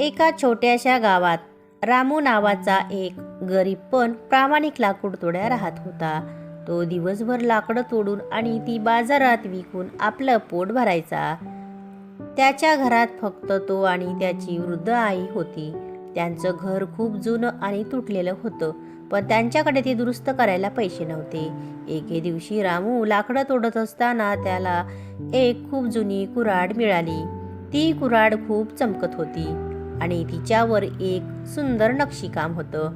एका छोट्याशा गावात. रामू नावाचा एक गरीब पण प्रामाणिक लाकूड तोड्या राहत होता. तो दिवसभर लाकडं तोडून आणि ती बाजारात विकून आपलं पोट भरायचा. त्याच्या घरात फक्त तो आणि त्याची वृद्ध आई होती. त्यांचं घर खूप जुनं आणि तुटलेलं होतं पण त्यांच्याकडे ते दुरुस्त करायला पैसे नव्हते. एके दिवशी रामू लाकडं तोडत असताना त्याला एक खूप जुनी कुऱ्हाड मिळाली. ती कुऱ्हाड खूप चमकत होती. आणि तिच्यावर एक सुंदर नक्षीकाम होतं.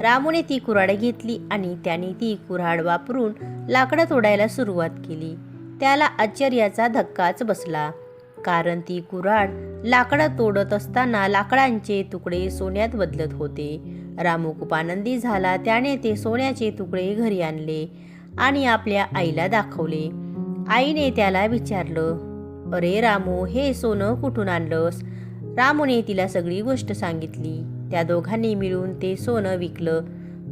रामूने ती कुऱ्हाड घेतली आणि त्याने ती कुऱ्हाड वापरून लाकडं तोडायला सुरुवात केली. त्याला आश्चर्याचा धक्काच बसला. कारण ती कुऱ्हाड लाकडं तोडत असताना लाकडांचे तुकडे सोन्यात बदलत होते. रामू खूप आनंदी झाला. त्याने ते सोन्याचे तुकडे घरी आणले आणि आपल्या आईला दाखवले. आईने त्याला विचारलं अरे रामू हे सोनं कुठून आणलंस? रामूने तिला सगळी गोष्ट सांगितली. त्या दोघांनी मिळून ते सोनं विकलं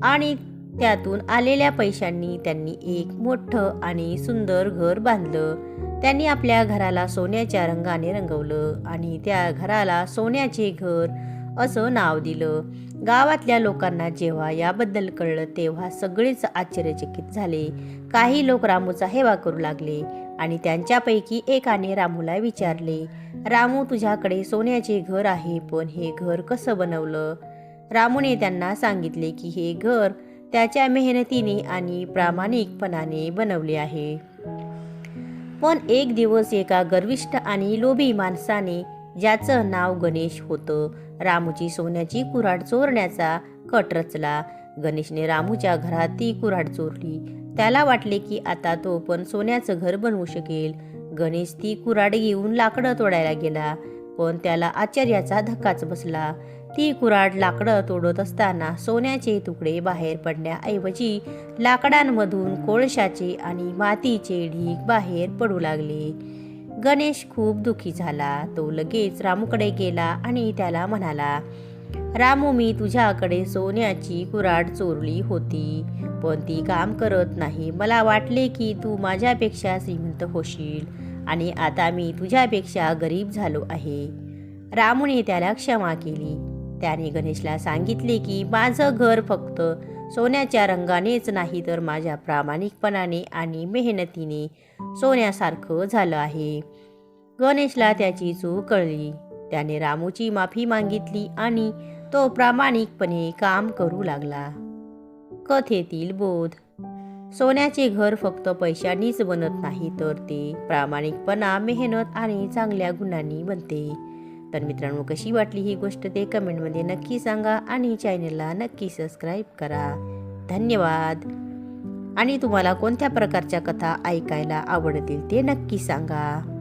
आणि त्यातून आलेल्या पैशांनी त्यांनी एक मोठं आणि सुंदर घर बांधलं. त्यांनी आपल्या घराला सोन्याच्या रंगाने रंगवलं आणि त्या घराला सोन्याचे घर असं नाव दिलं. गावातल्या लोकांना जेव्हा याबद्दल कळलं तेव्हा सगळेच आश्चर्यचकित झाले. काही लोक रामूचा हेवा करू लागले. आणि त्यांच्यापैकी एकाने रामूला विचारले रामू तुझ्याकडे सोन्याचे घर आहे पण हे घर कसं बनवलं? रामूने त्यांना सांगितले की हे घर त्याच्या मेहनतीने आणि प्रामाणिकपणाने बनवले आहे. पण एक दिवस एका गर्विष्ठ आणि लोभी माणसाने ज्याचं नाव गणेश होतं रामूची सोन्याची कुऱ्हाड चोरण्याचा कट रचला. गणेशने रामूच्या घरात ती कुऱ्हाड चोरली. त्याला वाटले की आता तो पण सोन्याचं घर बनवू शकेल. गणेश ती कुऱ्हाड घेऊन लाकडं तोडायला गेला पण त्याला आश्चर्याचा धक्काच बसला. ती कुऱ्हाड लाकडं तोडत असताना सोन्याचे तुकडे बाहेर पडण्याऐवजी लाकडांमधून कोळशाचे आणि मातीचे ढीग बाहेर पडू लागले. गणेश खूप दुखी झाला. तो लगेच रामूकडे गेला आणि त्याला म्हणाला रामू मी तुझ्याकडे सोन्याची कुऱ्हाड चोरली होती. पण ती काम करत नाही. मला वाटले की तू माझ्यापेक्षा श्रीमंत होशील. आणि आता मी तुझ्यापेक्षा गरीब झालो आहे. रामूने त्याला क्षमा केली. त्याने गणेशला सांगितले की माझं घर फक्त सोन्याच्या रंगानेच नाही तर माझ्या प्रामाणिकपणाने आणि मेहनतीने सोन्यासारखं झालं आहे. गणेशला त्याची चूक कळली. त्याने रामूची माफी मागितली आणि तो प्रामाणिकपणे काम करू लागला. कथेतील बोध. सोन्याचे घर फक्त पैशांनीच बनत नाही तर ते प्रामाणिकपणा मेहनत आणि चांगल्या गुणांनी बनते. तर मित्रांनो कशी वाटली ही गोष्ट ते कमेंटमध्ये नक्की सांगा आणि चॅनलला नक्की सबस्क्राईब करा. धन्यवाद. आणि तुम्हाला कोणत्या प्रकारच्या कथा ऐकायला आवडतील ते नक्की सांगा.